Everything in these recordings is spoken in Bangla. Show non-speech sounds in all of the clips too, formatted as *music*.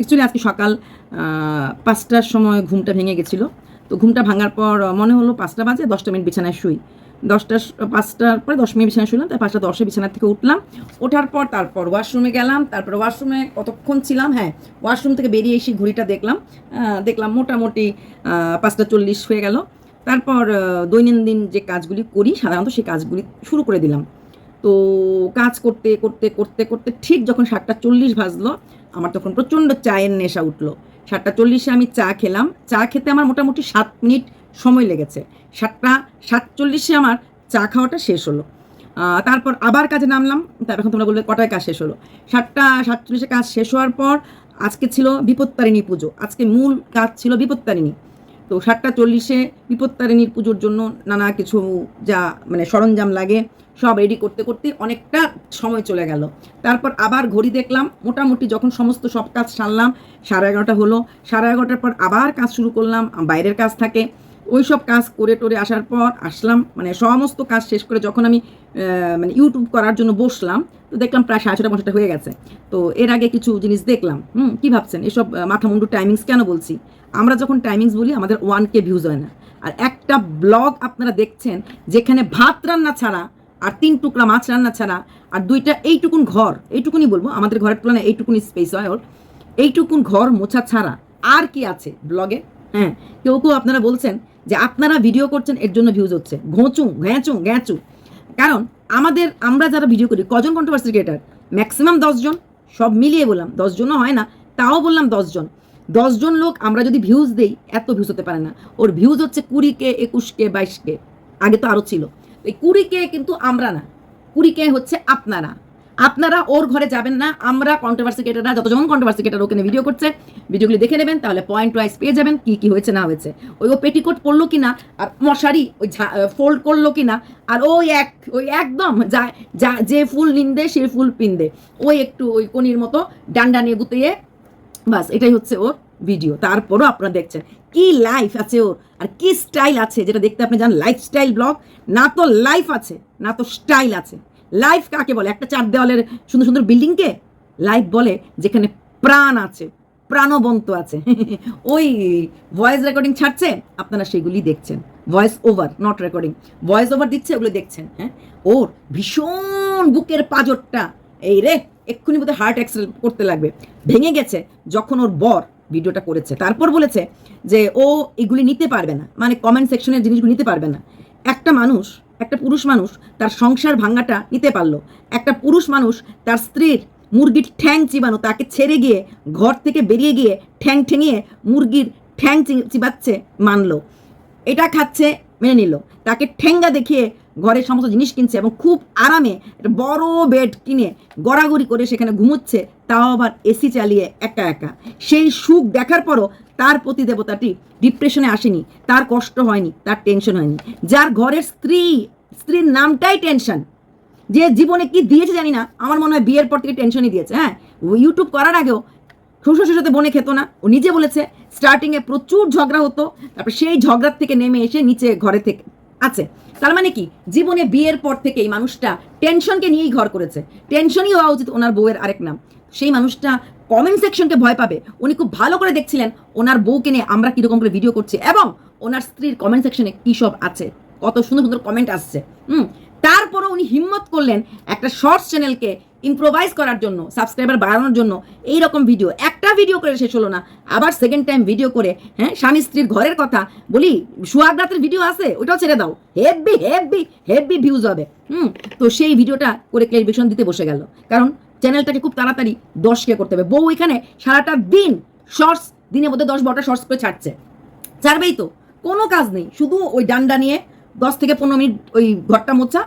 অ্যাকচুয়ালি আজকে সকাল পাঁচটার সময় ঘুমটা ভেঙে গেছিল। তো ঘুমটা ভাঙার পর মনে হলো পাঁচটা বাজে, দশটা মিনিট বিছানায় শুই। দশটা, পাঁচটার পরে দশ মিনিট বিছানায় শুলাম তাই পাঁচটা দশে বিছানা থেকে উঠলাম। ওঠার পর তারপর ওয়াশরুমে গেলাম, তারপর ওয়াশরুমে কতক্ষণ ছিলাম? হ্যাঁ ওয়াশরুম থেকে বেরিয়ে এসে ঘড়িটা দেখলাম। দেখলাম মোটামুটি পাঁচটা চল্লিশ হয়ে গেল। তারপর দৈনন্দিন যে কাজগুলি করি, সাধারণত সেই কাজগুলি শুরু করে দিলাম। তো কাজ করতে করতে করতে করতে ঠিক যখন সাতটা চল্লিশ ভাজলো, আমার তখন প্রচণ্ড চায়ের নেশা উঠল। সাতটা চল্লিশে আমি চা খেলাম। চা খেতে আমার মোটামুটি সাত মিনিট সময় লেগেছে। সাতটা সাতচল্লিশে আমার চা খাওয়াটা শেষ হলো। তারপর আবার কাজে নামলাম। তারপর এখন তোমরা বললে কটায় কাজ শেষ হলো? সাতটা, সাতচল্লিশে কাজ শেষ হওয়ার পর আজকে ছিল বিপত্তারিণী পুজো। আজকে মূল কাজ ছিল বিপত্তারিণী। তো সাতটা চল্লিশে বিপত্তারিণীর পুজোর জন্য নানা কিছু যা মানে সরঞ্জাম লাগে, সব রেডি করতে করতে অনেকটা সময় চলে গেল। তারপর আবার ঘড়ি দেখলাম, মোটামুটি যখন সমস্ত সব কাজ সারলাম, সাড়ে এগারোটা হলো। সাড়ে এগারোটার পর আবার কাজ শুরু করলাম, বাইরের কাজ থাকে। ওই সব কাজ করে টোরে আসার পর আসলাম মানে সমস্ত কাজ শেষ করে যখন আমি মানে ইউটিউব করার জন্য বসলাম, তো দেখলাম প্রায় সাড়ে ছটা পঞ্চাশটা হয়ে গেছে। তো এর আগে কিছু জিনিস দেখলাম, হুম, কী ভাবছেন? এসব মাথা মুন্ডু টাইমিংস কেন বলছি? আমরা যখন টাইমিংস বলি, আমাদের ওয়ান কে ভিউজ হয় না। আর একটা ব্লগ আপনারা দেখছেন, যেখানে ভাত রান্না ছাড়া আর তিন টুকরা মাছ রান্না ছাড়া আর দুইটা এইটুকুন ঘর এইটুকুনি বলব, আমাদের ঘরের তুলনায় এইটুকুনি স্পেস হয় ওর, এইটুকুন ঘর মোছা ছাড়া আর কি আছে ব্লগে হ্যাঁ কেউ কেউ আপনারা বলছেন যে আপনারা ভিডিও করছেন, এর জন্য ভিউজ হচ্ছে। ঘোঁচু ঘ্যাঁচু ঘ্যাঁচু কারণ আমাদের, আমরা যারা ভিডিও করি, কজন কন্ট্রোভার্সি ক্রিয়েটার ম্যাক্সিমাম দশজন, সব মিলিয়ে বললাম, দশজনও হয় না, তাও বললাম দশজন। দশজন লোক, আমরা যদি ভিউজ দেই, এত ভিউজ হতে পারে না। ওর ভিউজ হচ্ছে কুড়ি কে একুশ কে বাইশ কে আগে তো আরও ছিল। এই কুড়ি কে কিন্তু আমরা না কুড়ি কে হচ্ছে আপনারা। আপনারা ওর ঘরে যাবেন না, আমরা কন্ট্রোভার্সি ক্রিয়েটাররা যতজন কন্ট্রোভার্সি ওখানে ভিডিও করছে ভিডিওগুলি দেখে নেবেন, তাহলে পয়েন্ট ওয়াইজ পেয়ে যাবেন কি কি হয়েছে, না হয়েছে। ওই ও পেটিকোট পরলো কি না আর মশারি, ওই ফোল্ড করল কি না আর ওই এক, ওই একদম যা যা, যে ফুল নিন্দে, সে ফুল পিন্দে। ওই একটু ওই কনির মতো ডান্ডা নিয়ে গুতিয়ে, বাস, এটাই হচ্ছে ওর ভিডিও তারপরও আপনারা দেখছেন, কি লাইফ আছে ওর, আর কি স্টাইল আছে, যেটা দেখতে আপনি জানেন লাইফস্টাইল ব্লগ না তো লাইফ আছে, না তো স্টাইল আছে। লাইফ কাকে বলে? একটা চার দেওয়ালের সুন্দর সুন্দর বিল্ডিংকে লাইফ বলে যেখানে প্রাণ আছে, প্রাণবন্ত আছে। *laughs* ওই ভয়েস রেকর্ডিং ছাড়ছে, আপনারা সেগুলি দেখছেন। Voice over not recording voice over দিচ্ছে, ওগুলো দেখছেন হ্যাঁ? ওর ভীষণ বুকের পাজরটা, এই রে, এক্ষুনি বোধহয় হার্ট অ্যাক্সিডেন্ট করতে লাগবে। ভেঙে গেছে যখন ওর বর ভিডিওটা করেছে। তারপর বলেছে যে, ও এগুলি নিতে পারবে না। মানে কমেন্ট সেকশনের জিনিসগুলো নিতে পারবে না। একটা মানুষ একটা পুরুষ মানুষ তার সংসার ভাঙাটা নিতে পারল। একটা পুরুষ মানুষ তার স্ত্রীর মুরগির ঠ্যাং চিবানো, তাকে ছেড়ে গিয়ে ঘর থেকে বেরিয়ে গিয়ে ঠ্যাং ঠেঙিয়ে মুরগির ঠ্যাং চিবাচ্ছে, মানলো। এটা খাচ্ছে মেনে নিল। তাকে ঠেঙ্গা দেখিয়ে ঘরের সমস্ত জিনিস কিনছে এবং খুব আরামে একটা বড় বেড কিনে গড়াগড়ি করে সেখানে ঘুমোচ্ছে, তাও আবার এসি চালিয়ে একা একা। সেই সুখ দেখার পরও তার প্রতি দেবতাটি ডিপ্রেশনে আসেনি, তার কষ্ট হয়নি, তার টেনশন হয়নি। যার ঘরের স্ত্রী, স্ত্রীর নামটাই টেনশন যে জীবনে কি দিয়েছে জানি না, আমার মনে হয় বিয়ের পর থেকে টেনশনই দিয়েছে হ্যাঁ। ইউটিউব করার আগেও শ্বশুর সাথে বনে খেত না। ও নিজে বলেছে স্টার্টিংয়ে প্রচুর ঝগড়া হতো, তারপর সেই ঝগড়ার থেকে নেমে এসে নিচে ঘরে থেকে আছে। তার মানে কি? জীবনে বিয়ের পর থেকে এই মানুষটা টেনশনকে নিয়েই ঘর করেছে। টেনশনই হওয়া উচিত ওনার বউয়ের আরেক নাম। সেই মানুষটা কমেন্ট সেকশনকে ভয় পাবে। উনি খুব ভালো করে দেখছিলেন ওনার বউকে নিয়ে আমরা কীরকম করে ভিডিও করছি এবং ওনার স্ত্রীর কমেন্ট সেকশনে কী সব আছে। কত সুন্দর সুন্দর কমেন্ট আসছে। হুম, তারপরও উনি হিম্মত করলেন একটা শর্টস চ্যানেলকে ইম্প্রোভাইজ করার জন্য সাবস্ক্রাইবার বাড়ানোর জন্য এই রকম ভিডিও একটা ভিডিও করে শেষ হলো না, আবার সেকেন্ড টাইম ভিডিও করে হ্যাঁ স্বামী স্ত্রীর ঘরের কথা বলি সুহাগ রাতের ভিডিও আছে ওটাও ছেড়ে দাও। হেভি হেভি হেভি ভিউজ হবে। হুম, তো সেই ভিডিওটা করে ক্লারিফিকেশন দিতে বসে গেল। কারণ চ্যানেলটাকে খুব তাড়াতাড়ি দশকে করতে হবে। বউ এখানে সারাটা দিন শর্টস দিনে মধ্যে দশ বারোটা শর্টস করে ছাড়ছে। ছাড়বেই তো। কোনো কাজ নেই। শুধু ওই ডান্ডা নিয়ে দশ থেকে পনেরো মিনিট ওই ঘরটা মোছা,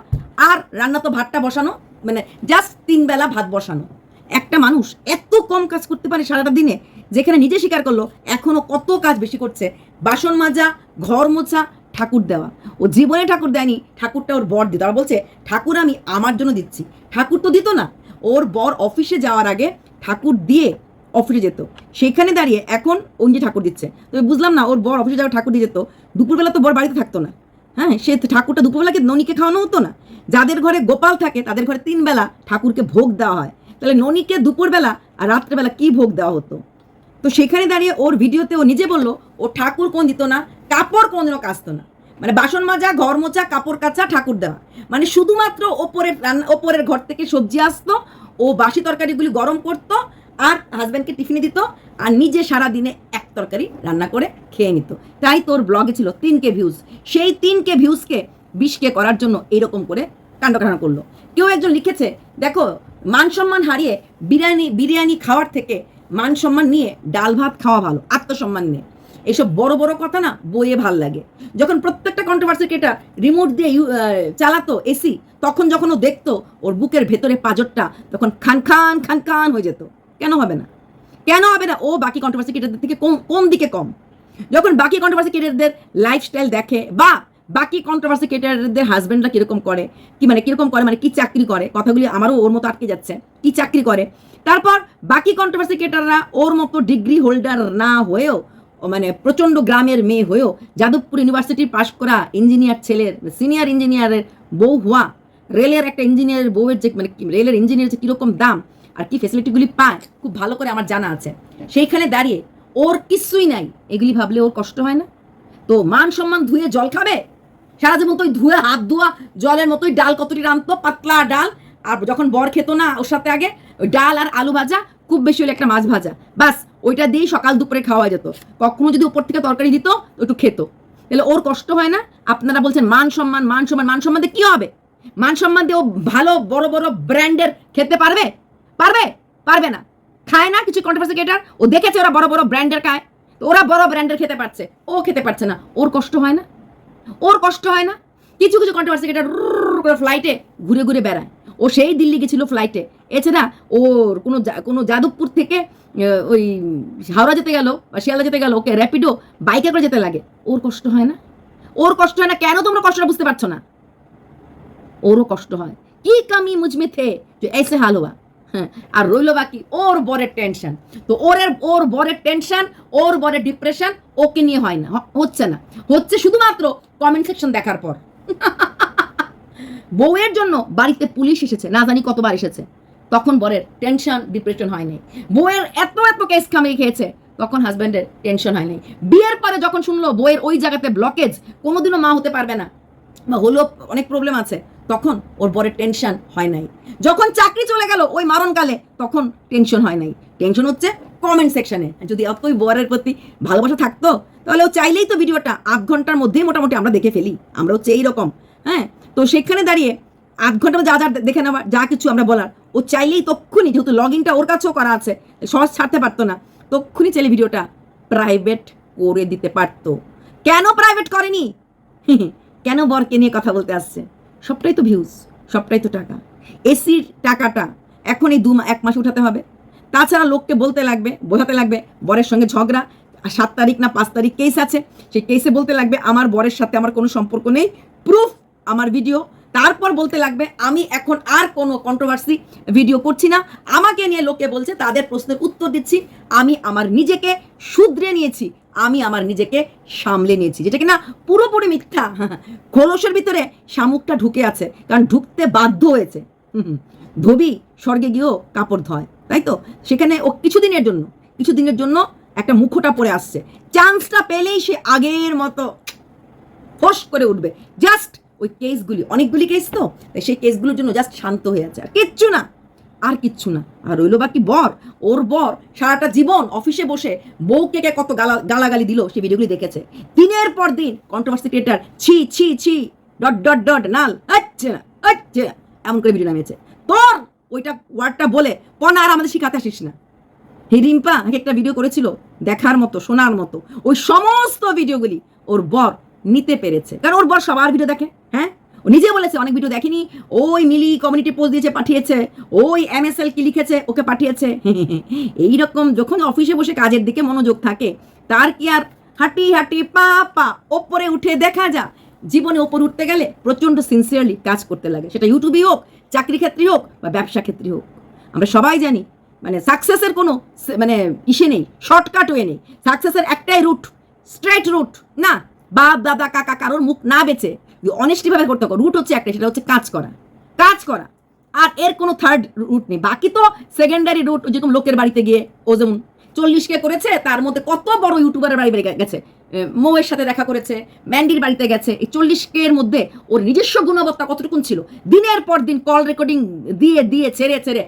আর রান্না তো ভাতটা বসানো মানে জাস্ট তিন বেলা ভাত বসানো। একটা মানুষ এত কম কাজ করতে পারে সারাটা দিনে, যেখানে নিজে স্বীকার করল, এখনও কত কাজ বেশি করছে। বাসন মাজা, ঘর মোছা, ঠাকুর দেওয়া। ও জীবনে ঠাকুর দেয়নি, ঠাকুরটা ওর বর দিত। আর বলছে, ঠাকুর আমি আমার জন্য দিচ্ছি। ঠাকুর তো দিত না। ওর বর অফিসে যাওয়ার আগে ঠাকুর দিয়ে অফিসে যেত। সেখানে দাঁড়িয়ে এখন নিজে ঠাকুর দিচ্ছে। তো বুঝলাম না, ওর বর অফিসে যাওয়া ঠাকুর দিয়ে যেত। দুপুরবেলা তো বর বাড়িতে থাকতো না। হ্যাঁ সে ঠাকুরটা দুপুরবেলাকে ননীকে খাওয়ানো হতো না। যাদের ঘরে গোপাল থাকে, তাদের ঘরে তিন বেলা ঠাকুরকে ভোগ দেওয়া হয়। তাহলে ননীকে দুপুরবেলা আর রাত্রেবেলা কি ভোগ দেওয়া হতো? তো সেখানে দাঁড়িয়ে ওর ভিডিওতে ও নিজে বলল, ও ঠাকুর কোন দিত না, কাপড় কোনদিনও কাচতো না। মানে বাসন মাজা, ঘর মোচা কাপড় কাচা, ঠাকুর দেওয়া। মানে শুধুমাত্র ওপরের রান্না, ওপরের ঘর থেকে সবজি আসতো, ও বাসি তরকারিগুলি গরম করতো, আর হাজব্যান্ডকে টিফিনে দিত, আর নিজে সারা দিনে তরকারি রান্না করে খেয়ে নিত। তাই তোর ব্লগে ছিল তিন কে ভিউজ সেই তিন কে ভিউজকে বিশ কে করার জন্য এরকম করে কাণ্ডকারণ করল। কেউ একজন লিখেছে, দেখো, মান সম্মান হারিয়ে বিরিয়ানি বিরিয়ানি খাওয়ার থেকে মান সম্মান নিয়ে ডাল ভাত খাওয়া ভালো, আত্মসম্মান নিয়ে। এইসব বড় বড় কথা না বইয়ে ভালো লাগে। যখন প্রত্যেকটা কন্ট্রোভার্সি এটা রিমোট দিয়ে চালাতো এসি তখন যখন ও দেখতো, ওর বুকের ভেতরে পাজরটা তখন খান খান খান খান হয়ে যেত। কেন হবে না? কেন হবে না? ও বাকি কন্ট্রোভার্সি ক্রিয়েটারদের থেকে কোন দিকে কম? যখন বাকি কন্ট্রোভার্সি ক্রিয়েটারদের লাইফস্টাইল দেখে বা বাকি কন্ট্রোভার্সি ক্রিয়েটারদের হাজব্যান্ডরা কীরকম করে, কি মানে কীরকম করে মানে কি চাকরি করে, কথাগুলি আমারও ওর মতো আটকে যাচ্ছে, কি চাকরি করে? তারপর বাকি কন্ট্রোভার্সি ক্রিয়েটাররা ওর মতো ডিগ্রি হোল্ডার না হয়েও মানে প্রচণ্ড গ্রামের মেয়ে হয়েও যাদবপুর ইউনিভার্সিটির পাশ করা ইঞ্জিনিয়ার ছেলের সিনিয়র ইঞ্জিনিয়ারের বউ হওয়া রেলের একটা ইঞ্জিনিয়ারের বউয়ের যে মানে রেলের ইঞ্জিনিয়ার যে কীরকম দাম আর কি ফেসিলিটিগুলি পায়, খুব ভালো করে আমার জানা আছে। সেইখানে দাঁড়িয়ে ওর কিছুই নাই। এগুলি ভাবলে ওর কষ্ট হয় না। তো মান সম্মান ধুয়ে জল খাবে? সারা জীবন তো ধুয়ে হাত ধোয়া, জলের মতোই ডাল কতটি রাঁধতো, পাতলা ডাল। আর যখন বর খেত না ওর সাথে আগে, ওই ডাল আর আলু ভাজা, খুব বেশি হলে একটা মাছ ভাজা। বাস, ওইটা দিয়েই সকাল দুপুরে খাওয়া যেত। কখনো যদি উপর থেকে তরকারি দিত, একটু খেত। তাহলে ওর কষ্ট হয় না? আপনারা বলছেন মান সম্মান মান সম্মান মান সম্মান দিয়ে কী হবে? মান সম্মান দিয়ে ও ভালো, বড় বড় ব্র্যান্ডের খেতে পারবে? পারবে? পারবে না। খায় না কিছু কন্ট্রোভার্সি ক্রিয়েটার ও দেখেছে ওরা বড় বড় ব্র্যান্ডের খায়। তো ওরা বড় ব্র্যান্ডের খেতে পারছে। ও খেতে পারছে না। ওর কষ্ট হয় না। ওর কষ্ট হয় না। কিছু কিছু কন্ট্রোভার্সি ক্রিয়েটার করে ফ্লাইটে ঘুরে ঘুরে বেড়ায়। ও সেই দিল্লি গেছিল ফ্লাইটে এছাড়া ওর কোনো কোনো যাদবপুর থেকে ওই হাওড়া যেতে গেল বা শিয়ালদা যেতে গেল, ওকে র্যাপিডো বাইকে করে যেতে লাগে। ওর কষ্ট হয় না। ওর কষ্ট হয় না। কেন তোমরা কষ্টটা বুঝতে পারছ না? ওরও কষ্ট হয়। কি কামি মুজমে থে যে, এসে হাল হওয়া হ্যাঁ আর রইল বাকি ওর বরের টেনশন তো ওরের, ওর বরের টেনশন ওর বরের ডিপ্রেশন ওকে নিয়ে হয় না হচ্ছে না। হচ্ছে শুধুমাত্র কমেন্ট সেকশন দেখার পর। বউয়ের জন্য বাড়িতে পুলিশ এসেছে, না জানি কতবার এসেছে। তখন বরের টেনশন ডিপ্রেশন হয়নি বউয়ের এত এত কেস খামিয়ে খেয়েছে, তখন হাজব্যান্ডের টেনশন হয় নাই। বিয়ের পরে যখন শুনলো বউয়ের ওই জায়গাতে ব্লকেজ কোনোদিনও মা হতে পারবে না। বা হলেও অনেক প্রবলেম আছে, তখন ওর বরের টেনশন হয় নাই। যখন চাকরি চলে গেল ওই মারণকালে, তখন টেনশন হয় নাই। টেনশন হচ্ছে কমেন্ট সেকশনে যদি অতই বরের প্রতি ভালোবাসা থাকতো, তাহলে ও চাইলেই তো ভিডিওটা আধ ঘণ্টার মধ্যেই মোটামুটি আমরা দেখে ফেলি। আমরা হচ্ছে এইরকম হ্যাঁ? তো সেখানে দাঁড়িয়ে আধ ঘণ্টা যা যা দেখে নেওয়া, যা কিছু আমরা বলার, ও চাইলেই তক্ষুনি, যেহেতু লগ ইনটা ওর কাছেও করা আছে, সহজ ছাড়তে পারতো না, তক্ষুনি চাইলে ভিডিওটা প্রাইভেট করে দিতে পারতো। কেন প্রাইভেট করেনি? *laughs* কেন বরকে নিয়ে কথা বলতে আসছে? সবটাই তো ভিউজ সবটাই তো টাকা। এসির টাকাটা এখন এই দু এক মাস উঠাতে হবে। তাছাড়া লোককে বলতে লাগবে, বোঝাতে লাগবে, বরের সঙ্গে ঝগড়া, সাত তারিখ না পাঁচ তারিখ কেস আছে, সেই কেসে বলতে লাগবে, আমার বরের সাথে আমার কোনো সম্পর্ক নেই প্রুফ আমার ভিডিও তারপর বলতে লাগবে, আমি এখন আর কোনো কন্ট্রোভার্সি ভিডিও করছি না। আমাকে নিয়ে লোকে বলছে, তাদের প্রশ্নের উত্তর দিচ্ছি। আমি আমার নিজেকে শুধরে নিয়েছি। আমি আমার নিজেকে সামলে নিয়েছি। যেটা কিনা পুরোপুরি মিথ্যা। *laughs* খোলসের ভিতরে শামুকটা ঢুকে আছে, কারণ ঢুকতে বাধ্য হয়েছে। ধোবি স্বর্গে গিয়েও কাপড় ধয়, তাই তো? সেখানে ও কিছুদিনের জন্য কিছুদিনের জন্য একটা মুখোটা পরে আসছে। চান্সটা পেলেই সে আগের মতো ফস করে উঠবে। জাস্ট ওই কেসগুলি, অনেকগুলি কেস তো? সেই কেসগুলোর জন্য জাস্ট শান্ত হয়ে আছে। আর কিচ্ছু না, আর কিচ্ছু না। আর রইল বাকি বর। ওর বর সারাটা জীবন অফিসে বসে বউকে কে কত গালা, গালাগালি দিল সেই ভিডিওগুলি দেখেছে। দিনের পর দিন কন্ট্রোভার্সি ক্রিয়েটার ছি ছি ছি, ডট ডট ডট, নাল এমন করে ভিডিও নামিয়েছে। তোর ওইটা ওয়ার্ডটা বলে, পনা আর আমাদের শিখাতে আসিস না। হে রিম্পা এক একটা ভিডিও করেছিল, দেখার মতো, শোনার মতো। ওই সমস্ত ভিডিওগুলি ওর বর নিতে পেরেছে। কারণ ওর বর সবার ভিডিও দেখে হ্যাঁ? ও নিজে বলেছে, অনেক ভিডিও দেখেনি। ওই মিলি কমিউনিটি পোস্ট দিয়েছে, পাঠিয়েছে। ওই এম এস এল কি লিখেছে, ওকে পাঠিয়েছে। *laughs* এইরকম যখন অফিসে বসে কাজের দিকে মনোযোগ থাকে, তার কি আর হাঁটি হাঁটি পা পা ওপরে উঠে দেখা যা জীবনে ওপর উঠতে গেলে প্রচণ্ড সিনসিয়ারলি কাজ করতে লাগে। সেটা ইউটিউবই হোক, চাকরি ক্ষেত্রেই হোক, বা ব্যবসা ক্ষেত্রে হোক। আমরা সবাই জানি মানে সাকসেসের কোনো মানে ইসে নেই শর্টকাট ওয়ে নেই। সাকসেসের একটাই রুট স্ট্রেট রুট না। বাপ, দাদা, কাকা কারোর মুখ না বেচে অনেস্টিভাবে করতে হবে রুট হচ্ছে একটা, সেটা হচ্ছে কাজ করা। কাজ করা। আর এর কোনো থার্ড রুট নেই। বাকি তো সেকেন্ডারি রুট যেরকম লোকের বাড়িতে গিয়ে ও যেমন চল্লিশ কে করেছে, তার মধ্যে কত বড় ইউটিউবারের বাড়ি বেড়ে গেছে। মৌয়ের সাথে দেখা করেছে ম্যান্ডির বাড়িতে গেছে, এই চল্লিশ কে এর মধ্যে ওর নিজস্ব গুণবত্তা কতটুকুন ছিল? দিনের পর দিন কল রেকর্ডিং দিয়ে দিয়ে, ছেড়ে ছেড়ে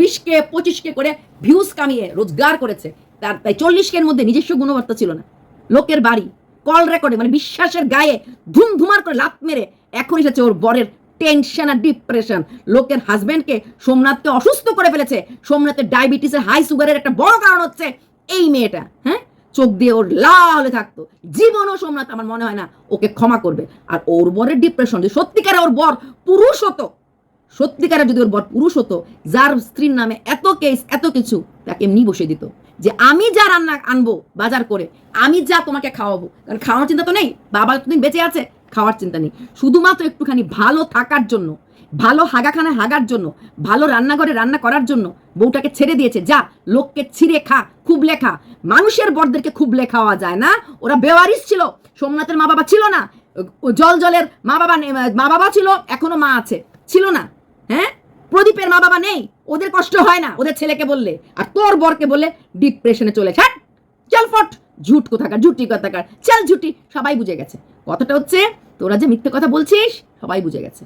বিশ কে পঁচিশ কে করে ভিউজ কামিয়ে রোজগার করেছে। তার, তাই চল্লিশ কে এর মধ্যে নিজস্ব গুণবত্তা ছিল না। লোকের বাড়ি কল রেকর্ডে মানে বিশ্বাসের গায়ে ধুম ধুমার করে লাত মেরে এখন এসেছে ওর বরের টেনশন আর ডিপ্রেশন। লোকের হাজবেন্ডকে সোমনাথকে অসুস্থ করে ফেলেছে। সোমনাথের ডায়াবেটিসের হাই সুগারের একটা বড় কারণ হচ্ছে এই মেয়েটা হ্যাঁ? চোখ দিয়ে ওর লাল থাকতো। জীবনও সোমনাথ আমার মনে হয় না ওকে ক্ষমা করবে। আর ওর বরের ডিপ্রেশন যে সত্যিকারে ওর বর পুরুষ হতো সত্যিকারে যদি ওর বর পুরুষ হতো, যার স্ত্রীর নামে এত কেস এত কিছু, তাকে এমনি বসে দিত। যে আমি যা রান্না আনব বাজার করে, আমি যা তোমাকে খাওয়াবো, কারণ খাওয়ার চিন্তা তো নেই, বাবা এতদিন বেঁচে আছে, খাওয়ার চিন্তা নেই। শুধুমাত্র একটুখানি ভালো থাকার জন্য, ভালো হাগাখানায় হাগার জন্য, ভালো রান্নাঘরে রান্না করার জন্য বউটাকে ছেড়ে দিয়েছে, যা, লোককে ছিঁড়ে খা, খুব লেখা মানুষের বরদেরকে খুব খাওয়া যায় না, ওরা বেওয়ারিস ছিল, সোমনাথের মা বাবা ছিল না জল জলের মা বাবা মা বাবা ছিল, এখনও মা আছে, ছিল না। হ্যাঁ? প্রদীপের মা বাবা নেই, ওদের কষ্ট হয় না, ওদের ছেলেকে বললে। আর তোর বরকে বললে ডিপ্রেশনে চলে ছাড় চল ফট, ঝুট কোথাকার, ঝুটি কোথাকার, চল ঝুটি, সবাই বুঝে গেছে। কথাটা হচ্ছে, তোরা যে মিথ্যে কথা বলছিস, সবাই বুঝে গেছে।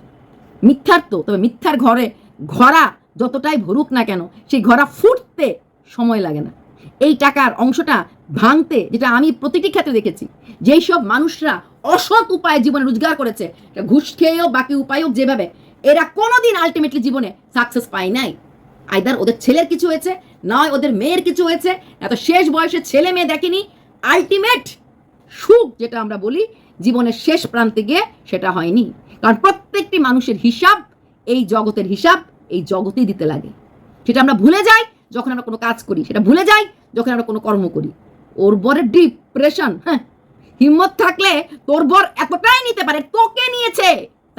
মিথ্যার তো, তবে মিথ্যার ঘরে, ঘরা যতটাই ভরুক না কেন, সেই ঘরা ফুটতে সময় লাগে না। এই টাকার অংশটা ভাঙতে, যেটা আমি প্রতিটি ক্ষেত্রে দেখেছি, যেই সব মানুষরা অসৎ উপায়ে জীবনে রোজগার করেছে ঘুষ খেয়েও বাকি উপায় হোক যেভাবে এরা কোনোদিন আলটিমেটলি জীবনে সাকসেস পায় নাই। আইদার ওদের ছেলের কিছু হয়েছে, নয় ওদের মেয়ের কিছু হয়েছে, এত শেষ বয়সে ছেলে মেয়ে দেখেনি আলটিমেট সুখ যেটা আমরা বলি, জীবনের শেষ প্রান্তে গিয়ে সেটা হয়নি। কারণ প্রত্যেকটি মানুষের হিসাব, এই জগতের হিসাব, এই জগতেই দিতে লাগে। সেটা আমরা ভুলে যাই যখন আমরা কোনো কাজ করি। সেটা ভুলে যাই যখন আমরা কোনো কর্ম করি। ওর বরের ডিপ্রেশন হ্যাঁ হিম্মত থাকলে তোর বর এতটাই নিতে পারে, তোকে নিয়েছে।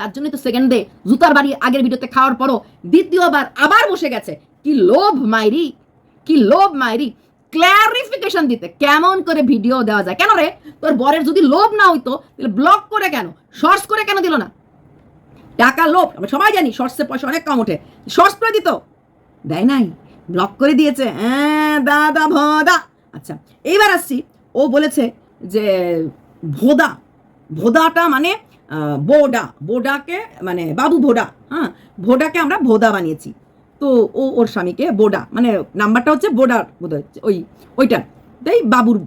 তার জন্যই তো সেকেন্ড ডে জুতার বাড়ি আগের ভিডিওতে খাওয়ার পরও দ্বিতীয়বার আবার বসে গেছে। কি লোভ মাইরি, কি লোভ মাইরি। ক্ল্যারিফিকেশন দিতে কেমন করে ভিডিও দেওয়া যায়? কেন রে? তোর বরের যদি লোভ না হইতো, তাহলে ব্লক করে কেন? শর্টস করে কেন দিল না? টাকা লোভ, আমরা সবাই জানি শর্টসে পয়সা অনেক কম ওঠে। শর্টস করে দিত? দেয় নাই। ব্লক করে দিয়েছে। হ্যাঁ দাদা, ভদা। আচ্ছা এইবার আসছি। ও বলেছে যে, ভোদা। ভোদাটা মানে বোডা বোডাকে মানে বাবু ভোডা হ্যাঁ ভোডাকে আমরা ভোদা বানিয়েছি। তো ও ওর স্বামীকে বোডা মানে নাম্বারটা হচ্ছে বোডার বোধ হচ্ছে ওই, ওইটা। তাই বাবুর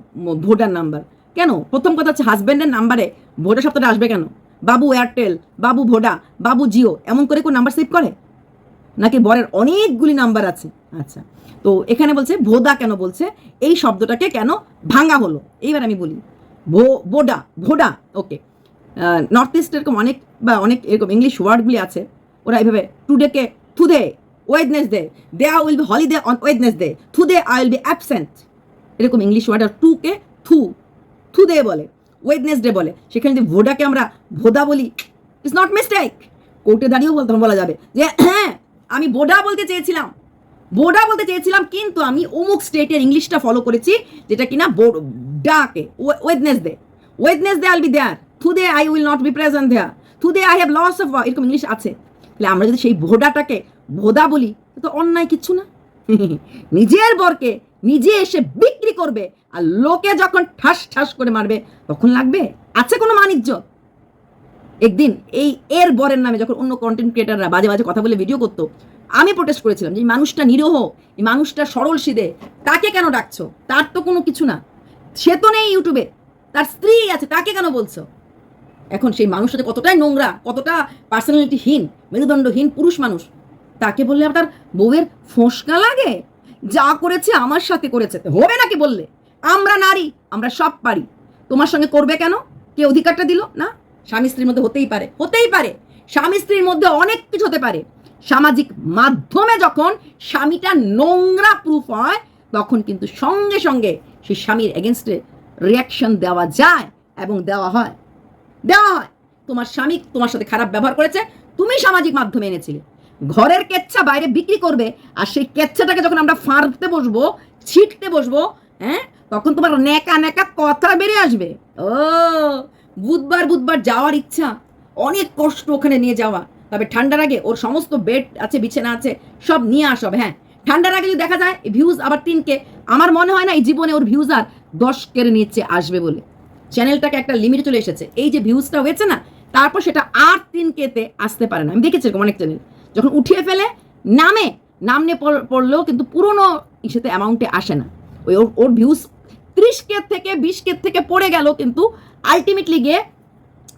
ভোডার নাম্বার। কেন? প্রথম কথা হচ্ছে হাজব্যান্ডের নাম্বারে ভোডা শব্দটা আসবে কেন? বাবু এয়ারটেল বাবু ভোডা, বাবু জিও এমন করে কোন নাম্বার সেভ করে? নাকি বরের অনেকগুলি নাম্বার আছে? আচ্ছা তো এখানে বলছে ভোদা কেন বলছে? এই শব্দটাকে কেন ভাঙা হলো? এইবার আমি বলি, ভো বোডা ভোডা, ওকে। নর্থ ইস্ট এরকম অনেক বা অনেক এরকম ইংলিশ ওয়ার্ডগুলি আছে, ওরা এইভাবে টুডেকে today Wednesday I will be holiday on Wednesday today I will be absent এরকম ইংলিশ ওয়ার্ড আর টুকে থু দে বলে ওয়েডনেস ডে বলে। সেখানে যদি ভোডাকে আমরা ভোদা বলি ইটস নট মিস্টেক কোর্টে দাঁড়িয়েও বলতে বলা যাবে যে হ্যাঁ আমি বোডা বলতে চেয়েছিলাম। বোডা বলতে চেয়েছিলাম, কিন্তু আমি অমুক স্টেটের ইংলিশটা ফলো করেছি, যেটা কিনা ডাকে Wednesday Wednesday I'll be there the I will not be present there through the I have lots of এরকম ইংলিশ আছে। তাহলে আমরা যদি সেই ভোডাটাকে ভোদা বলি, তো অন্যায় কিচ্ছু না। *laughs* নিজের বরকে নিজে এসে বিক্রি করবে আর লোকে যখন ঠাস ঠাস করে মারবে, তখন লাগবে? আছে কোনো মানিজ্য? একদিন এই এর বরের নামে যখন অন্য কন্টেন্ট ক্রিয়েটাররা বাজে বাজে কথা বলে ভিডিও করতো, আমি প্রোটেস্ট করেছিলাম যে এই মানুষটা নিরহ, এই মানুষটা সরল সিদে, তাকে কেন ডাকছো? তার তো কোনো কিছু না। সে তো নেই ইউটিউবে তার স্ত্রী আছে, তাকে কেন বলছো? এখন সেই মানুষটা যে কতটাই নোংরা, কতটা পার্সোনালিটিহীন মেরুদণ্ডহীন পুরুষ মানুষ, তাকে বললে আপনার বউয়ের ফোসকা লাগে? যা করেছে আমার সাথে করেছে। হবে নাকি বললে? আমরা নারী, আমরা সব পারি। তোমার সঙ্গে করবে কেন? কে অধিকারটা দিল? না, স্বামী স্ত্রীর মধ্যে হতেই পারে হতেই পারে। স্বামী স্ত্রীর মধ্যে অনেক কিছু হতে পারে। সামাজিক মাধ্যমে যখন স্বামীটা নোংরা প্রুফ হয়, তখন কিন্তু সঙ্গে সঙ্গে সেই স্বামীর এগেনস্টে রিয়াকশন দেওয়া যায় এবং দেওয়া হয়। দেওয়া হয়। তোমার স্বামী তোমার সাথে খারাপ ব্যবহার করেছে, তুমি সামাজিক মাধ্যমে এনেছিলে। ঘরের কেচ্ছা বাইরে বিক্রি করবে, আর সেই কেচ্ছাটাকে যখন আমরা ফাঁড়তে বসবো ছিটতে বসবো হ্যাঁ তখন তোমার নেকা নেকা কথা বেড়ে আসবে। ও, বুধবার বুধবার যাওয়ার ইচ্ছা। অনেক কষ্ট ওখানে নিয়ে যাওয়া। তবে ঠান্ডার আগে ওর সমস্ত বেড আছে, বিছানা আছে, সব নিয়ে আসবে হ্যাঁ। ঠান্ডার আগে যদি দেখা যায় ভিউজ আবার তিনকে, আমার মনে হয় না এই জীবনে ওর ভিউজ আর দশ কের নিচে আসবে বলে। চ্যানেলটাকে একটা লিমিটে চলে এসেছে। এই যে ভিউজটা হয়েছে না, তারপর সেটা আর তিন কেতে আসতে পারে না। আমি দেখেছি এরকম অনেক চ্যানেল যখন উঠিয়ে ফেলে, নামে নাম নিয়ে পড়- পড়লেও কিন্তু পুরনো ইসেতে অ্যামাউন্টে আসে না। ওই ওর ওর ভিউজ ত্রিশ কে থেকে বিশ কে থেকে পড়ে গেল কিন্তু আলটিমেটলি গিয়ে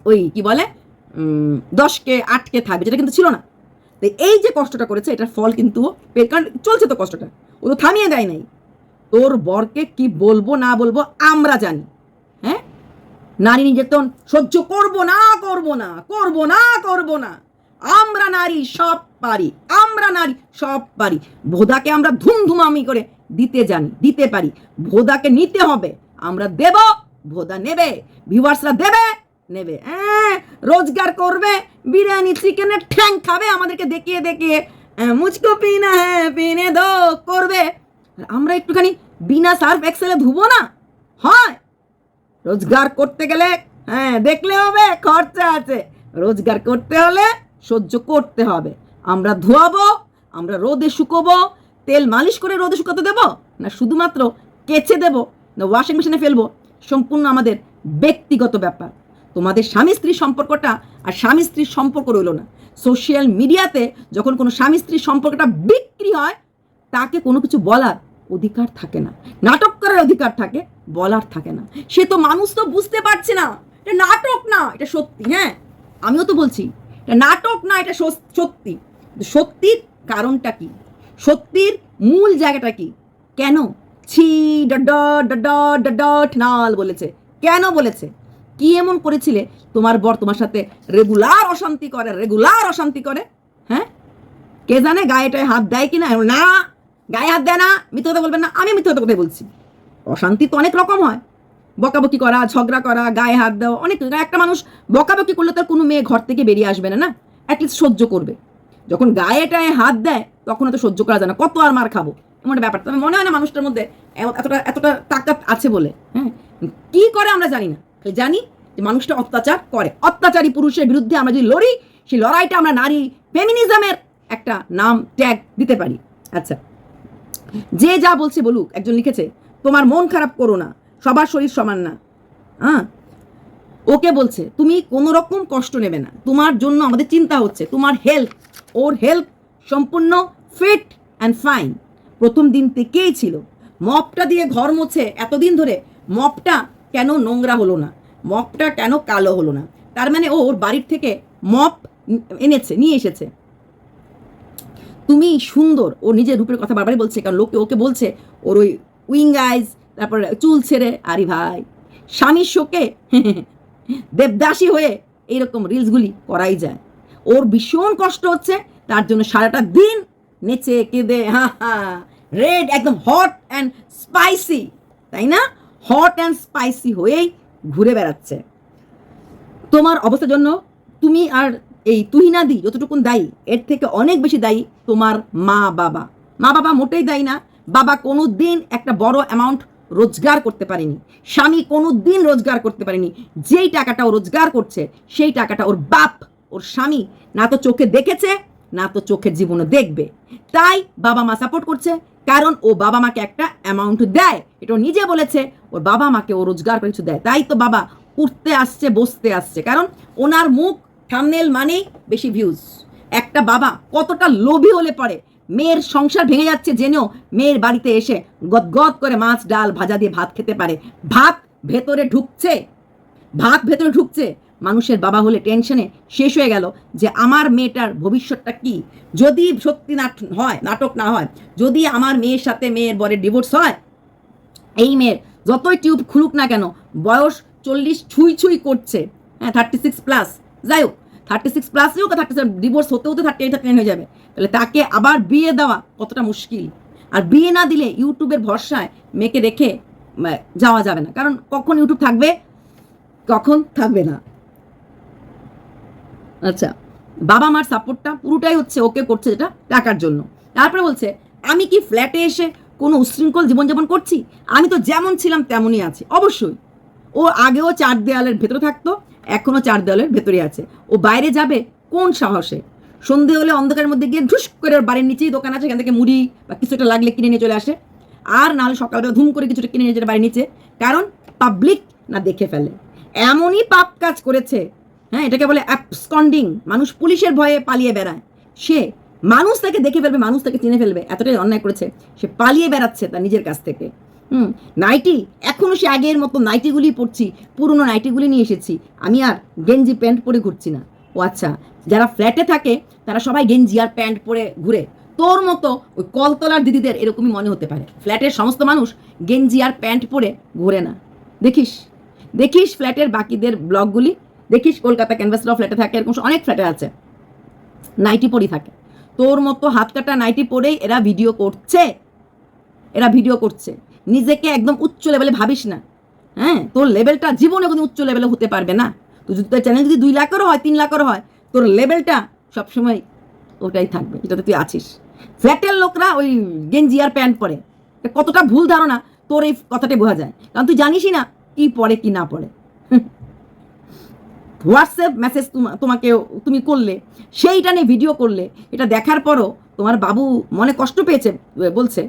ওই কি বলে দশ কে, আট কে থাকবে, যেটা কিন্তু ছিল না। তো এই যে কষ্টটা করেছে, এটার ফল কিন্তু কারণ চলছে তো কষ্টটা। ও তো থামিয়ে দেয় নাই। তোর বরকে কি বলব না বলব আমরা জানি। নারী নির্যাতন সহ্য করব না করব না করব না করব না। আমরা নারী সব পারি আমরা নারী সব পারি। ভোদাকে আমরা ধুমধুমামি করে দিতে জানি দিতে পারি। ভোদাকে নিতে হবে আমরা দেব ভোদা নেবে ভিউয়ার্সরা দেবে নেবে। হ্যাঁ, রোজগার করবে বিরিয়ানি চিকেনের ঠ্যাং খাবে আমাদেরকে দেখিয়ে দেখিয়ে। হ্যাঁ, মুচকো পিনা হ্যাঁ পিনে দো করবে। আমরা একটুখানি বিনা সার্ফ এক্সেলে ধুবো না? হয়। রোজগার করতে গেলে হ্যাঁ দেখলে হবে, খরচা আছে। রোজগার করতে হলে সহ্য করতে হবে। আমরা ধোয়াবো, আমরা রোদে শুকোবো, তেল মালিশ করে রোদে শুকাতে দেবো, না শুধুমাত্র কেচে দেবো, না ওয়াশিং মেশিনে ফেলব? সম্পূর্ণ আমাদের ব্যক্তিগত ব্যাপার। তোমাদের স্বামী স্ত্রীর সম্পর্কটা আর স্বামী স্ত্রীর সম্পর্ক রইল না। সোশ্যাল মিডিয়াতে যখন কোনো স্বামী স্ত্রীর সম্পর্কটা বিক্রি হয়, তাকে কোনো কিছু বলার অধিকার থাকে না। নাটক করার অধিকার থাকে, বলার থাকে না। সে তো মানুষ তো বুঝতে পারছে না। এটা নাটক না, এটা সত্যি হ্যাঁ? আমিও তো বলছি, এটা নাটক না, এটা সত্যি। সত্যির কারণটা কি? সত্যির মূল জায়গাটা কি? কেন? ছি ডট নাল বলেছে। কেন বলেছে? কি এমন করেছিলে? তোমার বর তোমার সাথে রেগুলার অশান্তি করে, রেগুলার অশান্তি করে হ্যাঁ? কে জানে গায়েটায় হাত দেয় কিনা? না গায়ে হাত দেয় না, মিথ্যে কথা বলবেন না, আমি মিথ্যে কথা কথাই বলছি। অশান্তি তো অনেক রকম হয়। বকাবকি করা, ঝগড়া করা, গায়ে হাত দেওয়া, অনেক। একটা মানুষ বকাবকি করলে তার কোনো মেয়ে ঘর থেকে বেরিয়ে আসবে না না? অ্যাটলিস্ট সহ্য করবে। যখন গায়েটায় হাত দেয়, তখন তো সহ্য করা যায় না। কত আর মার খাব? এমন একটা ব্যাপার। তবে মনে হয় না মানুষটার মধ্যে এতটা এতটা তাকাত আছে বলে হ্যাঁ? কি করে আমরা জানি না। জানি যে মানুষটা অত্যাচার করে। অত্যাচারী পুরুষের বিরুদ্ধে আমরা যদি লড়ি, সেই লড়াইটা আমরা নারী ফেমিনিজমের একটা নাম ট্যাগ দিতে পারি। আচ্ছা। যে যা বলছে বলুক, একজন লিখেছে, তোমার মন খারাপ করো না, সবার শরীর সমান না। হ্যাঁ? ওকে বলছে, তুমি কোনো রকম কষ্ট নেবে না, তোমার জন্য আমাদের চিন্তা হচ্ছে, তোমার হেলথ ওর হেলথ সম্পূর্ণ ফিট অ্যান্ড ফাইন প্রথম দিন থেকেই ছিল। মপটা দিয়ে ঘর মোছে এতদিন ধরে মপটা কেন নোংরা হলো না, মপটা কেন কালো হলো না, তার মানে ও ওর বাড়ির থেকে মপ এনেছে, নিয়ে এসেছে। তুমি সুন্দর। ও নিজের রূপের কথা বারবারই বলছে, কারণ লোকে ওকে বলছে, ওর ওই উইং আইজ তারপরে চুল ছেড়ে, আরে ভাই, স্বামীর শোকে দেবদাসী হয়ে এইরকম রিলসগুলি করাই যায়। ওর ভীষণ কষ্ট হচ্ছে, তার জন্য সারাটা দিন নেচে কেঁদে, হা হা রেড একদম হট অ্যান্ড স্পাইসি তাই না? হট অ্যান্ড স্পাইসি হয়েই ঘুরে বেড়াচ্ছে। তোমার অবস্থার জন্য তুমি আর এই তুহিনাদি যতটুকুন দায়ী, এর থেকে অনেক বেশি দায়ী তোমার মা বাবা। মা বাবা মোটেই দায়ী না, বাবা কোনো দিন একটা বড় অ্যামাউন্ট রোজগার করতে পারেনি, স্বামী কোনো দিন রোজগার করতে পারেনি, যেই টাকাটা ও রোজগার করছে, সেই টাকাটা ওর বাপ, ওর স্বামী না তো চোখে দেখেছে, না তো চোখের জীবনে দেখবে। তাই বাবা মা সাপোর্ট করছে, কারণ ও বাবা মাকে একটা অ্যামাউন্ট দেয়, এটা নিজে বলেছে, ওর বাবা মাকে ও রোজগার করে কিছু দেয়। তাই তো বাবা উঠতে আসছে, বসতে আসছে, কারণ ওনার মুখ থামনেল মানেই বেশি ভিউজ একটা বাবা কতটা লোভী হলে পরে মেয়ের সংসার ভেঙে যাচ্ছে জেনেও মেয়ের বাড়িতে এসে গদগদ করে মাছ, ডাল ভাজা দিয়ে ভাত খেতে পারে। ভাত ভেতরে ঢুকছে। ভাত ভেতরে ঢুকছে। মানুষের বাবা হলে টেনশনে শেষ হয়ে গেল যে আমার মেয়েটার ভবিষ্যৎটা কি? যদি সত্যি নাট হয়, নাটক না হয়, যদি আমার মেয়ের সাথে মেয়ের বরের ডিভোর্স হয়, এই মেয়ের যতই টিউব খুলুক না কেন বয়স চল্লিশ ছুঁই ছুঁই করছে। হ্যাঁ থার্টি সিক্স প্লাস যাই হোক থার্টি সিক্স প্লাস হোক থার্টি সেভেন ডিভোর্স হতে হতে থার্টি এইট থার্টি হয়ে যাবে। তাহলে তাকে আবার বিয়ে দেওয়া কতটা মুশকিল। আর বিয়ে না দিলে ইউটিউবের ভরসায় মেয়েকে রেখে যাওয়া যাবে না। কারণ কখন ইউটিউব থাকবে? কখন থাকবে না। আচ্ছা বাবা মার সাপোর্টটা পুরোটাই হচ্ছে ওকে করছে যেটা টাকার জন্য। তারপরে বলছে, আমি কি ফ্ল্যাটে এসে কোনো উশৃঙ্খল জীবনযাপন করছি? আমি তো যেমন ছিলাম তেমনই আছি। অবশ্যই। ও আগেও চার দেয়ালের ভেতরে থাকতো এখনও চার দেওয়ালের ভেতরে আছে। ও বাইরে যাবে কোন সাহসে? সন্ধে হলে অন্ধকারের মধ্যে গিয়ে ঢুস করে ওর বাড়ির নিচেই দোকান আছে সেখান থেকে মুড়ি বা কিছু একটা লাগলে কিনে নিয়ে চলে আসে। আর নাহলে সকালবেলা ধুম করে কিছুটা কিনে নিয়ে যায় বাড়ির নিচে। কারণ পাবলিক না দেখে ফেলে। এমনই পাপ কাজ করেছে। হ্যাঁ এটাকে বলে অ্যাপসকন্ডিং মানুষ পুলিশের ভয়ে পালিয়ে বেড়ায়। সে মানুষ তাকে দেখে ফেলবে, মানুষ তাকে চিনে ফেলবে। এতটাই অন্যায় করেছে। সে পালিয়ে বেড়াচ্ছে তার নিজের কাছ থেকে। হুম, নাইটি এখনও সে আগের মতো নাইটিগুলি পরছি, পুরনো নাইটিগুলি নিয়ে এসেছি। আমি আর গেঞ্জি প্যান্ট পরে ঘুরছি না। ও আচ্ছা যারা ফ্ল্যাটে থাকে, তারা সবাই গেঞ্জি আর প্যান্ট পরে ঘুরে। তোর মতো ওই কলতলার দিদিদের এরকমই মনে হতে পারে। ফ্ল্যাটের সমস্ত মানুষ গেঞ্জি আর প্যান্ট পরে ঘুরে না। দেখিস দেখিস ফ্ল্যাটের বাকিদের ব্লগগুলি দেখিস কলকাতা ক্যানভাসরাও ফ্ল্যাটে থাকে, এরকম অনেক ফ্ল্যাটে আছে। নাইটি পরেই থাকে। তোর মতো হাত কাটা নাইটি পরেই এরা ভিডিও করছে। এরা ভিডিও করছে। নিজেকে একদম উচ্চ লেভেলে ভাবিস না। হ্যাঁ? তোর লেভেলটা জীবনে কোনো উচ্চ লেভেলে হতে পারবে না। তুই যদি তোর চ্যানেল যদি দুই লাখেরও হয়, তিন লাখেরও হয়, তোর লেভেলটা সবসময় ওটাই থাকবে যেটাতে তুই আছিস। ফ্ল্যাটের লোকরা ওই গেঞ্জি আর প্যান্ট পরে। কতটা ভুল ধারণা, তোর এই কথাটাই বোঝা যায়। কারণ তুই জানিসই না কি পড়ে কি না পড়ে হোয়াটসঅ্যাপ মেসেজ তোমাকে তুমি করলে, সেইটা নিয়ে ভিডিও করলে, এটা দেখার পরও তোমার বাবু মনে কষ্ট পেয়েছে, বলছে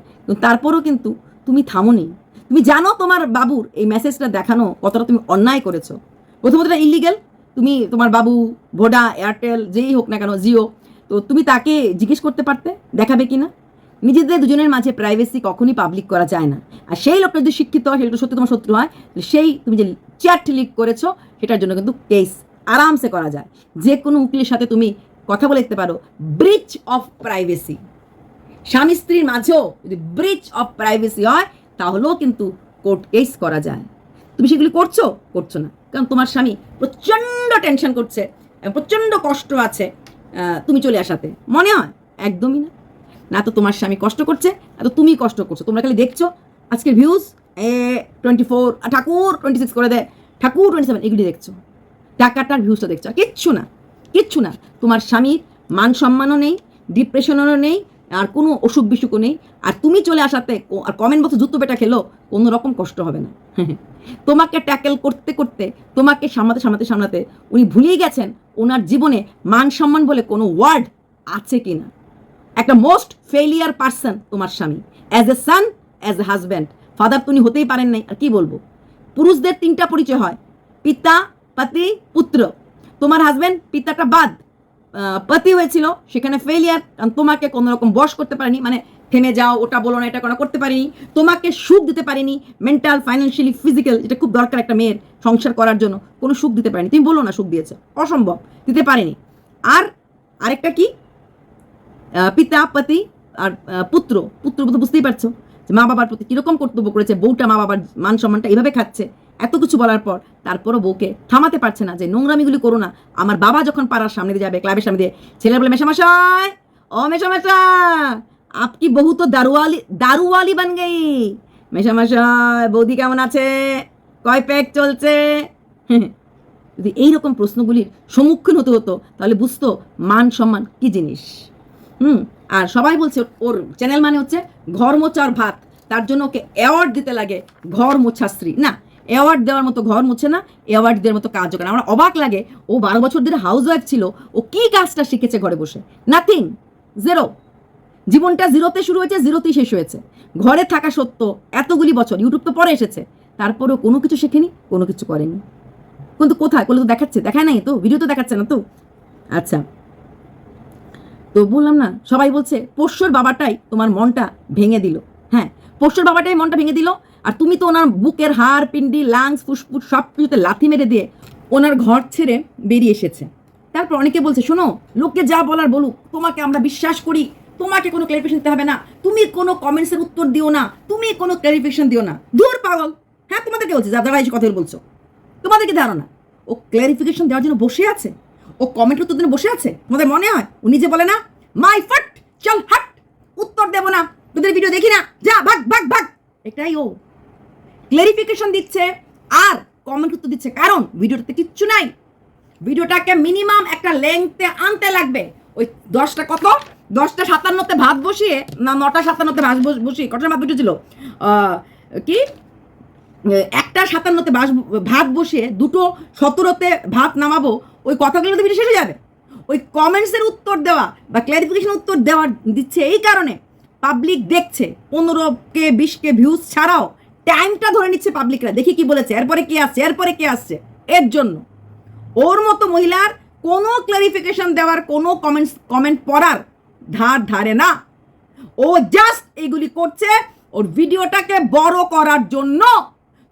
তারপরও কিন্তু তুমি থামোনি তুমি জানো তোমার বাবুর এই মেসেজটা দেখানো কতটা তুমি অন্যায় করেছ। প্রথমত এটা ইলিগেল তুমি তোমার বাবু, ভোডা, এয়ারটেল, যেই হোক না কেন, জিও, তো তুমি তাকে জিজ্ঞেস করতে পারতে, দেখাবে কি না নিজেদের দুজনের মাঝে প্রাইভেসি কখনই পাবলিক করা যায় না। আর সেই লোকটা যদি শিক্ষিত হয়, সেটা সত্যি তোমার শত্রু হয় সেই তুমি যে চ্যাট লিক করেছ, সেটার জন্য কিন্তু কেস আরামসে করা যায়। যে কোনো উকিলের সাথে তুমি কথা বলে দিতে পারো। ব্রিচ অফ প্রাইভেসি স্বামী স্ত্রীর মাঝেও যদি ব্রিচ অফ প্রাইভেসি হয়, তাহলেও কিন্তু কোর্ট কেস করা যায়। তুমি সেগুলি করছ? করছ না। কারণ তোমার স্বামী প্রচণ্ড টেনশন করছে প্রচণ্ড কষ্ট আছে তুমি চলে আসাতে। মনে হয়? একদমই না। না তো তোমার স্বামী কষ্ট করছে, না তো তুমি কষ্ট করছ। তোমরা খালি দেখছ, আজকের ভিউজ এ টোয়েন্টি ফোর ঠাকুর টোয়েন্টি সিক্স করে দেয়। ঠাকুর টোয়েন্টি সেভেন এগুলি দেখছ। টাকাটার ভিউজটা দেখছ। কিচ্ছু না কিচ্ছু না। তোমার স্বামীর মান সম্মানও নেই ডিপ্রেশনেরও নেই আর কোনো অসুখ বিসুখও নেই। আর তুমি চলে আসাতে আর কমেন্ট বক্সে জুতো পেটা খেলো, কোনো রকম কষ্ট হবে না। *laughs* তোমাকে ট্যাকেল করতে করতে, তোমাকে সামলাতে সামলাতে সামলাতে উনি ভুলেই গেছেন ওনার জীবনে মান সম্মান বলে কোনো ওয়ার্ড আছে কি না। একটা মোস্ট ফেলিয়ার পার্সন তোমার স্বামী। As a son as a husband father তুমি হতেই পারেন নাই, আর কি বলব? পুরুষদের তিনটা পরিচয় হয়, পিতা, পাতি, পুত্র। তোমার হাজব্যান্ড পিতাটা বাদ। পতি হয়েছিল, সেখানে ফেলিয়ার কারণ তোমাকে কোনো রকম বশ করতে পারেনি মানে থেমে যাও, ওটা বলো না, এটা কোনো করতে পারিনি, তোমাকে সুখ দিতে পারিনি মেন্টাল ফাইন্যান্সিয়ালি ফিজিক্যাল যেটা খুব দরকার একটা মেয়ের সংসার করার জন্য, কোনো সুখ দিতে পারেনি। তুমি বলো না সুখ দিয়েছে, অসম্ভব, দিতে পারেনি। আর আরেকটা কি? পিতা, পতি, আর পুত্র পুত্র বুঝতেই পারছ, যে মা বাবার প্রতি কীরকম কর্তব্য করেছে, বউটা মা বাবার মান সম্মানটা এভাবে খাচ্ছে। এত কিছু বলার পর তারপরও বউকে থামাতে পারছে না যে নোংরামিগুলি করো না। আমার বাবা যখন পাড়ার সামনে দিয়ে যাবে, ক্লাবের সামনে দিয়ে, ছেলে বলে মেশামশাই ও মেশামশা আপকি বহু তো দারুয়ালি দারুওয়ালি বান গেই? মেশামশাই বৌদি কেমন আছে? কয় প্যাক চলছে? *laughs* যদি এইরকম প্রশ্নগুলির সম্মুখীন হতে হতো, তাহলে বুঝতো মান সম্মান কি জিনিস। হুম, আর সবাই বলছে, ওর- চ্যানেল মানে হচ্ছে ঘর মোছার ভাত। তার জন্য ওকে অ্যাওয়ার্ড দিতে লাগে ঘর মোছাশ্রী। না অ্যাওয়ার্ড দেওয়ার মতো ঘর মুছে না অ্যাওয়ার্ড দেওয়ার মতো কাজও করে আমার অবাক লাগে, ও বারো বছর ধরে হাউস ওয়াইফ ছিল, ও কি কাজটা শিখেছে ঘরে বসে? নাথিং জিরো জীবনটা জিরোতে শুরু হয়েছে জিরোতেই শেষ হয়েছে। ঘরে থাকা সত্য এতগুলি বছর ইউটিউব তো পরে এসেছে, তারপরেও কোনো কিছু শেখেনি, কোনো কিছু করেনি। কিন্তু কোথায়? করলে তো দেখাচ্ছে, দেখায় নাই তো? ভিডিও তো দেখাচ্ছে না তো? আচ্ছা। তো বললাম না, সবাই বলছে, পোষ্যর বাবাটাই তোমার মনটা ভেঙে দিল। হ্যাঁ পোষ্যর বাবাটাই মনটা ভেঙে দিল আর তুমি তো ওনার বুকের হাড়, পিন্ডি, লাংস, ফুসফুস, সব কিছুতে লাথি মেরে দিয়ে ওনার ঘর ছেড়ে বেরিয়ে এসেছে। তারপর অনেকে বলছে, শোনো, লোককে যা বলার বলুক, তোমাকে আমরা বিশ্বাস করি, তোমাকে কোনো ক্লারিফিকেশন দিতে হবে না, তুমি কোনো কমেন্টসের উত্তর দিও না, তুমি কোনো ক্লারিফিকেশন দিও না। দূর পাগল! হ্যাঁ তোমাদেরকে বলছে? যা যারা এই কথা বলছো তোমাদেরকে ধারণা? ও ক্লারিফিকেশন দেওয়ার জন্য বসে আছে? ও কমেন্ট উত্তর জন্য বসে আছে? তোমাদের মনে হয়? উনি যে বলে না? মাই ফাট, চল হাট, উত্তর দেবো না। তোদের ভিডিও দেখি না? যা, ভাগ ভাগ ভাগ! এটাই ও। ক্লারিফিকেশন দিচ্ছে আর কমেন্ট উত্তর দিচ্ছে। কারণ ভিডিওটাতে কিচ্ছু নাই। ভিডিওটাকে মিনিমাম একটা লেংথে আনতে লাগবে। ওই দশটা কত? দশটা সাতান্নতে ভাত বসিয়ে না নটা সাতান্নতে ভাত বস- বসিয়ে, কটার ভাত বসেছিল কি? একটা সাতান্নতে বাস ভাত বসিয়ে দুটো সতেরোতে ভাত নামাবো, ওই কথাগুলো তো ভিডিও শেষ হয়ে যাবে। ওই কমেন্টসের উত্তর দেওয়া বা ক্ল্যারিফিকেশন উত্তর দেওয়া দিচ্ছে এই কারণে। পাবলিক দেখছে পনেরো কে বিশ কে ভিউজ ছাড়াও টাইমটা ধরে নিচ্ছে পাবলিকরা দেখি কি বলেছে। এরপরে কে আসছে? এরপরে কে আসছে? এর জন্য। ওর মতো মহিলার কোনো ক্লারিফিকেশন দেওয়ার, কোনো কমেন্টস কমেন্ট পড়ার ধার ধারে না। ও জাস্ট এগুলি করছে ওর ভিডিওটাকে বড় করার জন্য।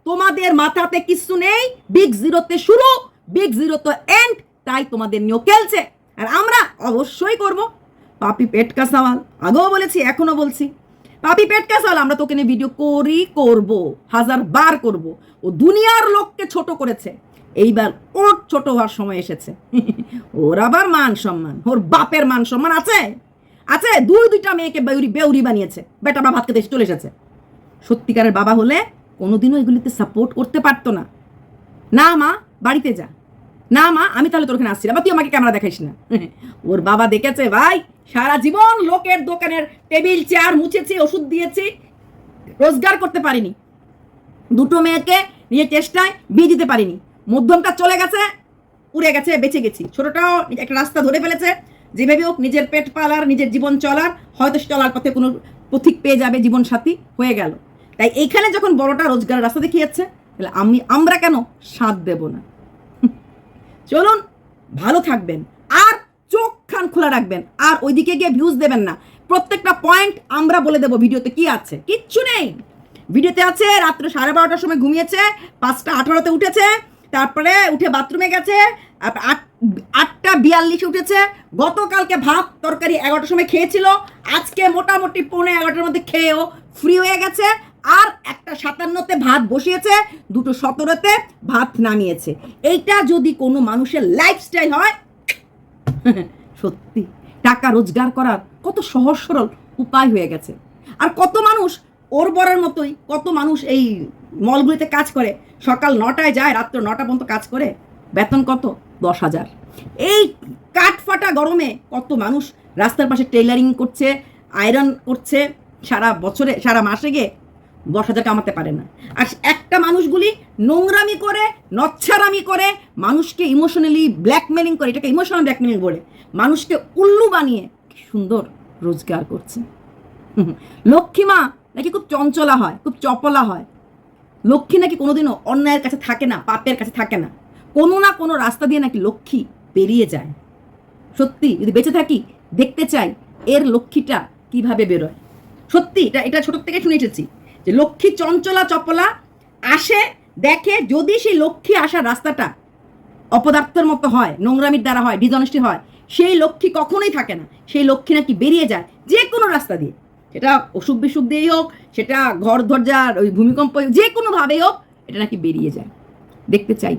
তোমাদের মাথাতে কিছু নেই। বিগ জিরোতে শুরু বিগ জিরোতে এন্ড তাই তোমাদের নিয়েও খেলছে। আর আমরা অবশ্যই করব। পাপি পেটকা সওয়াল। আগেও বলেছি এখনও বলছি। পাপি পেটকা সওয়াল আমরা তোকে নিয়ে ভিডিও করি, করব, হাজার বার করব। ও দুনিয়ার লোককে ছোট করেছে। এইবার ওর ছোট হওয়ার সময় এসেছে। *laughs* ওর আবার মান সম্মান, ওর বাপের মান সম্মান আছে? আছে, দুই দুইটা মেয়েকে বেউরি বেউরি বানিয়েছে। বেটা বা ভাত খেতে চলে এসেছে। সত্যিকারের বাবা হলে কোনোদিনও এগুলিতে সাপোর্ট করতে পারতো না। না মা, বাড়িতে যা। না মা, আমি তাহলে তোর ওখানে আসছি না বা তুই আমাকে ক্যামেরা দেখাইস না। *laughs* ওর বাবা দেখেছে, ভাই সারা জীবন লোকের দোকানের টেবিল, চেয়ার মুছেছি, ওষুধ দিয়েছি। রোজগার করতে পারিনি। দুটো মেয়েকে নিজের চেষ্টায় বিয়ে দিতে পারিনি। মধ্যমটা চলে গেছে, উড়ে গেছে, বেঁচে গেছি। ছোটটাও একটা রাস্তা ধরে ফেলেছে। যেভাবে হোক নিজের পেট পালার, নিজের জীবন চলার, হয়তো চলার পথে কোনো পথিক পেয়ে যাবে জীবন সাথী হয়ে গেল। তাই এইখানে যখন বড়টা রোজগারের রাস্তা দেখিয়েছে, তাহলে আমি, আমরা কেন সাথ দেব না? চলুন, ভালো থাকবেন। আর চোখ খান খোলা রাখবেন, আর ওইদিকে গিয়ে ভিউজ দেবেন না। প্রত্যেকটা পয়েন্ট আমরা বলে দেবো ভিডিওতে কি আছে। কিচ্ছু নেই। ভিডিওতে আছে, রাত্রে সাড়ে বারোটার সময় ঘুমিয়েছে, পাঁচটা আঠারোতে উঠেছে, তারপরে উঠে বাথরুমে গেছে আট- আটটা বিয়াল্লিশে উঠেছে, গতকালকে ভাত, তরকারি এগারোটার সময় খেয়েছিল, আজকে মোটামুটি পৌনে এগারোটার মধ্যে খেয়েও ফ্রি হয়ে গেছে, আর একটা সাতান্নতে ভাত বসিয়েছে, দুটো সতেরোতে ভাত নামিয়েছে। এইটা যদি কোনো মানুষের লাইফস্টাইল হয় *laughs* সত্যি, টাকা রোজগার করার কত সহজ সরল উপায় হয়ে গেছে। আর কত মানুষ ওর বরের মতোই, কত মানুষ এই মলগুলিতে কাজ করে, সকাল নটায় যায়, রাত্র নটা পর্যন্ত কাজ করে, বেতন কত? দশ হাজার। এই কাঠফাটা গরমে কত মানুষ রাস্তার পাশে টেলারিং করছে আয়রন করছে, সারা বছরে, সারা মাসে গিয়ে দশ হাজার কামাতে পারে না। আর একটা মানুষগুলি নোংরামি করে, নচ্ছারামি করে, মানুষকে ইমোশনালি ব্ল্যাকমেলিং করে, এটাকে ইমোশনাল ব্ল্যাকমেলিং বলে। মানুষকে উল্লু বানিয়ে সুন্দর রোজগার করছে। লক্ষ্মীমা নাকি খুব চঞ্চলা হয়, খুব চপলা হয়। লক্ষ্মী নাকি কোনোদিনও অন্যায়ের কাছে থাকে না, পাপের কাছে থাকে না। কোনো না কোনো রাস্তা দিয়ে নাকি লক্ষ্মী পেরিয়ে যায়। সত্যি, যদি বেঁচে থাকি, দেখতে চাই এর লক্ষ্মীটা কীভাবে বেরোয়। সত্যি, এটা এটা ছোট থেকে শুনে এসেছি যে লক্ষ্মী চঞ্চলা চপলা আসে, দেখে যদি সেই লক্ষ্মী আসার রাস্তাটা অপদার্থের মতো হয়, নোংরামির দ্বারা হয় ডিজনেস্টি হয় সেই লক্ষ্মী কখনোই থাকে না। সেই লক্ষ্মী নাকি বেরিয়ে যায় যে কোনো রাস্তা দিয়ে। সেটা অসুখ বিসুখ দিয়েই হোক, সেটা ঘর দরজার ওই ভূমিকম্প যে কোনোভাবেই হোক, এটা নাকি বেরিয়ে যায়। দেখতে চাই,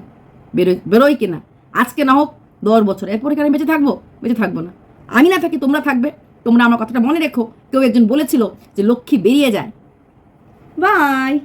বেরোয় বেরোয় কিনা আজকে না হোক দশ বছর, এরপরে কেন বেঁচে থাকব? বেঁচে থাকব না। আমি না থাকি, তোমরা থাকবে। তোমরা আমার কথাটা মনে রেখো। কেউ একজন বলেছিল যে লক্ষ্মী বেরিয়ে যায়। বাই।